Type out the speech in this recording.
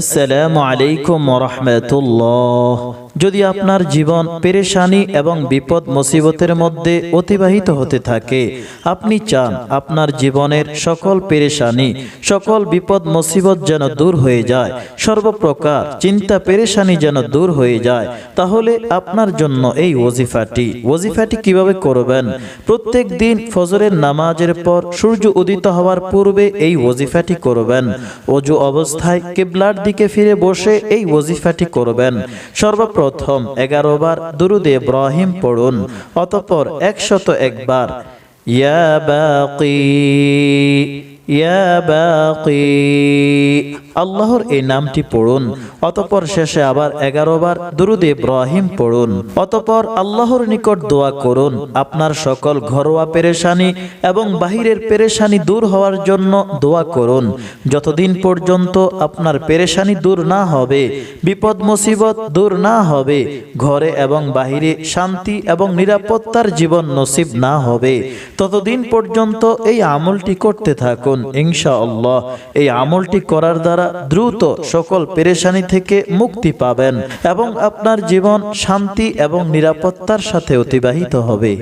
আসসালামু আলাইকুম রহমতুল্লাহ। যদি আপনার জীবন পেরেশানি এবং বিপদ মুসিবতের মধ্যে অতিবাহিত হতে থাকে, আপনি চান আপনার জীবনের সকল পেরেশানি, সকল বিপদ মুসিবত যেন দূর হয়ে যায়, সর্বপ্রকার চিন্তা পেরেশানি যেন দূর হয়ে যায়, তাহলে আপনার জন্য এই ওজিফাটি ওজিফাটি কীভাবে করবেন? প্রত্যেক দিন ফজরের নামাজের পর সূর্য উদিত হওয়ার পূর্বে এই ওজিফাটি করবেন। অজু অবস্থায় কেবলার দিকে ফিরে বসে এই ওজিফাটি করবেন। সর্বপ্রথম এগারো বার দুরুদ ইব্রাহিম পড়ুন, অতপর একশত একবার ইয়া বাকি। আল্লাহর এই নামটি পড়ুন, অতপর শেষে আবার এগারো বার দুরুদ ইব্রাহিম পড়ুন, অতপর আল্লাহর নিকট দোয়া করুন, আপনার সকল ঘরোয়া পেরেশানি এবং বাহিরের পেরেশানি দূর হওয়ার জন্য দোয়া করুন। যতদিন পর্যন্ত আপনার পেরেশানি দূর না হবে, বিপদ মুসিবত দূর না হবে, ঘরে এবং বাহিরে শান্তি এবং নিরাপত্তার জীবন নসিব না হবে, ততদিন পর্যন্ত এই আমলটি করতে থাকুন। ইনশাআল্লাহ এই আমলটি করার দ্বারা দ্রুত সকল পেরেশানি থেকে মুক্তি পাবেন এবং আপনার জীবন শান্তি এবং নিরাপত্তার সাথে অতিবাহিত হবে।